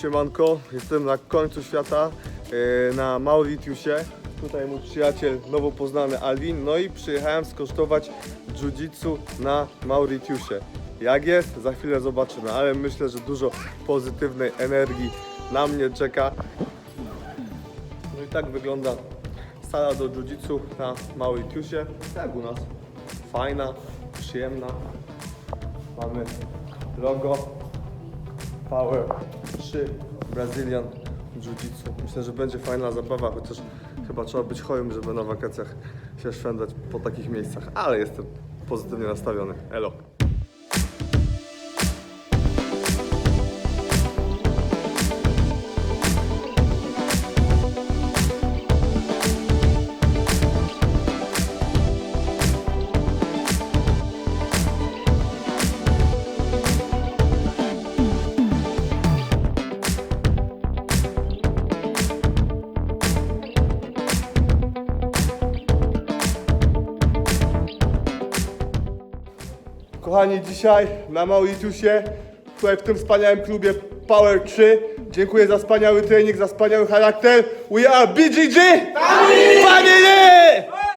siemanko, jestem na końcu świata, e, na Mauritiusie. Tutaj mój przyjaciel nowo poznany Alvin, no i przyjechałem skosztować jiu-jitsu na Mauritiusie. Jak jest? Za chwilę zobaczymy, ale myślę, że dużo pozytywnej energii na mnie czeka. No i tak wygląda sala do jiu-jitsu na Mauritiusie, jak u nas. Fajna, przyjemna. Mamy logo Power 3 Brazilian Jiu-Jitsu. Myślę, że będzie fajna zabawa, chociaż chyba trzeba być chorym, żeby na wakacjach się szwendać po takich miejscach, ale jestem pozytywnie nastawiony. Elo. Kochani, dzisiaj na Mauritiusie, tutaj w tym wspaniałym klubie Power 3. Dziękuję za wspaniały trening, za wspaniały charakter. We are BGG! Family!